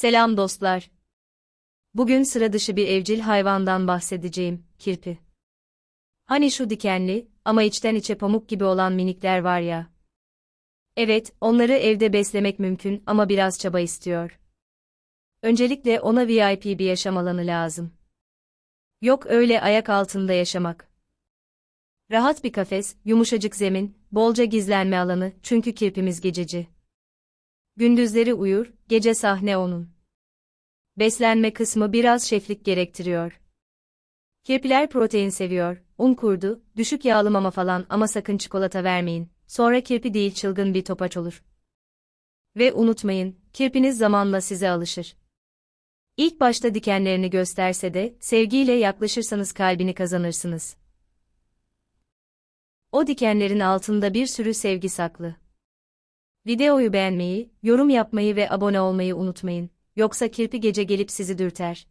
Selam dostlar. Bugün sıra dışı bir evcil hayvandan bahsedeceğim, kirpi. Hani şu dikenli ama içten içe pamuk gibi olan minikler var ya. Evet, onları evde beslemek mümkün ama biraz çaba istiyor. Öncelikle ona VIP bir yaşam alanı lazım. Yok öyle ayak altında yaşamak. Rahat bir kafes, yumuşacık zemin, bolca gizlenme alanı çünkü kirpimiz gececi. Gündüzleri uyur, gece sahne onun. Beslenme kısmı biraz şeflik gerektiriyor. Kirpiler protein seviyor, un kurdu, düşük yağlı mama falan ama sakın çikolata vermeyin. Sonra kirpi değil çılgın bir topaç olur. Ve unutmayın, kirpiniz zamanla size alışır. İlk başta dikenlerini gösterse de, sevgiyle yaklaşırsanız kalbini kazanırsınız. O dikenlerin altında bir sürü sevgi saklı. Videoyu beğenmeyi, yorum yapmayı ve abone olmayı unutmayın. Yoksa kirpi gece gelip sizi dürter.